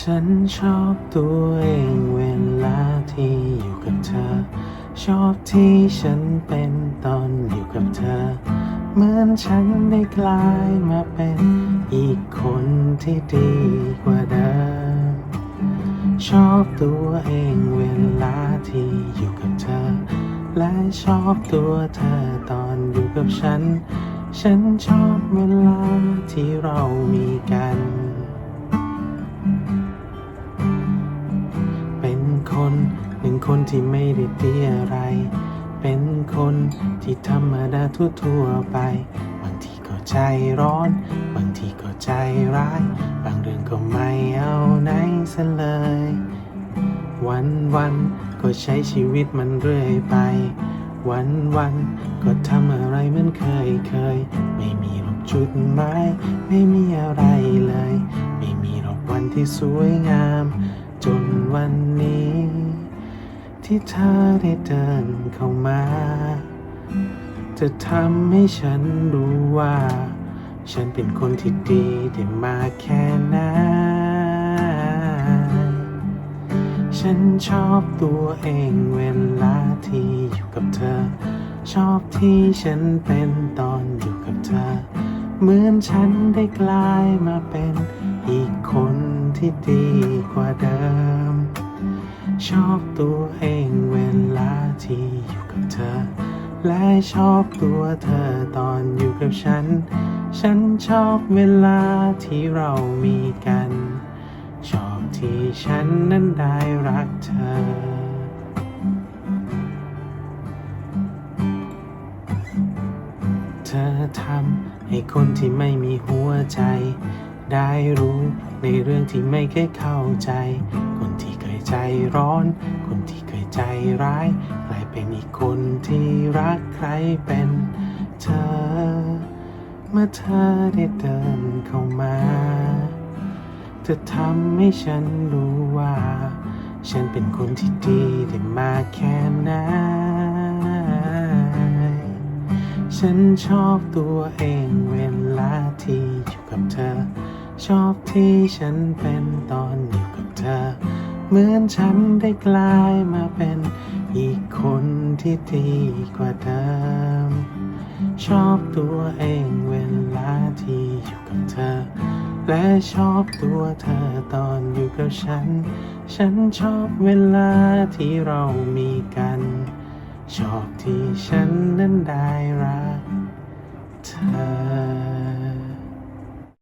ฉันชอบตัวเองเวลาที่อยู่กับเธอ ชอบที่ฉันเป็นตอนอยู่กับเธอ เหมือนฉันได้กลายมาเป็นอีกคนที่ดีกว่าเดิม ชอบตัวเองเวลาที่อยู่กับเธอ และชอบตัวเธอตอนอยู่กับฉัน ฉันชอบเวลาที่เรามีกัน คนหนึ่งคนที่ไม่ได้ดีอะไร เป็นคนที่ธรรมดาทั่วๆไป บางทีก็ใจร้อน บางทีก็ใจร้าย บางเรื่องก็ไม่เอาไหนซะเลย วันวันๆก็ใช้ชีวิตมันเรื่อยไป วันวันๆก็ทำอะไรเหมือนเคยเคย ไม่มีหรอกจุดหมายไม่มีอะไรเลย ไม่มีหรอกวันที่สวยงาม จนวันนี้ ที่เธอได้เดินเข้ามา จะทำให้ฉันรู้ว่า ฉันเป็นคนที่ดีได้มากแค่ไหนฉันชอบตัวเองเวลาที่อยู่กับเธอ ชอบที่ฉันเป็นตอนอยู่กับเธอ เหมือนฉันได้กลายมาเป็นอีกคนที่ดีกว่าเดิม ชอบตัวเองเวลาที่อยู่กับเธอ และชอบตัวเธอตอนอยู่กับฉัน ฉันชอบเวลาที่เรามีกัน ชอบที่ฉันนั้นได้รักเธอเธอทำให้คนที่ไม่มีหัวใจ ได้รู้ในเรื่องที่ไม่เคยเข้าใจ ใจร้อน คนที่เคยใจร้ายกลายเป็นอีกคนที่รักใครเป็นเธอ เมื่อเธอได้เดินเข้ามาเธอทำให้ฉันรู้ว่า ฉันเป็นคนที่ดีได้มากแค่ไหนฉันชอบตัวเองเวลาที่อยู่กับเธอ ชอบที่ฉันเป็นตอนอยู่กับเธอ เหมือนฉันได้กลายมาเป็นอีกคนที่ดีกว่าเดิม ชอบตัวเองเวลาที่อยู่กับเธอ และชอบตัวเธอตอนอยู่กับฉัน ฉันชอบเวลาที่เรามีกัน ชอบที่ฉันนั้นได้รักเธอ